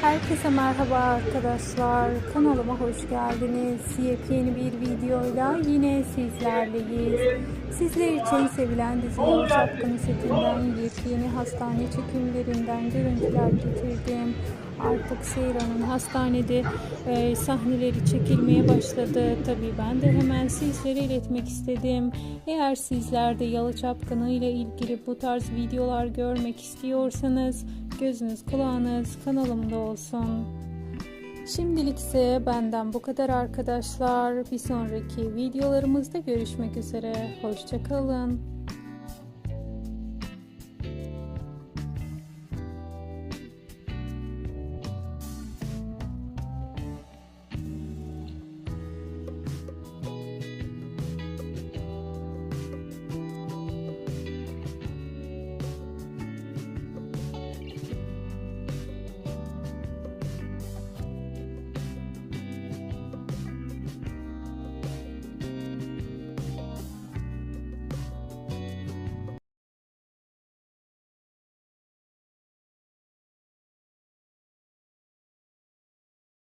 Herkese merhaba arkadaşlar. Kanalıma hoş geldiniz. Yepyeni bir videoyla yine sizlerleyiz. Sizler için sevilen dizinin Çapkını setinden yepyeni hastane çekimlerinden görüntüler getirdim. Artık Seyran'ın hastanede e, sahneleri çekilmeye başladı. Tabii ben de hemen sizlere iletmek istedim. Eğer sizler de Yalı Çapkını ile ilgili bu tarz videolar görmek istiyorsanız gözünüz kulağınız kanalımda olsun. Şimdilik ise benden bu kadar arkadaşlar. Bir sonraki videolarımızda görüşmek üzere. Hoşçakalın.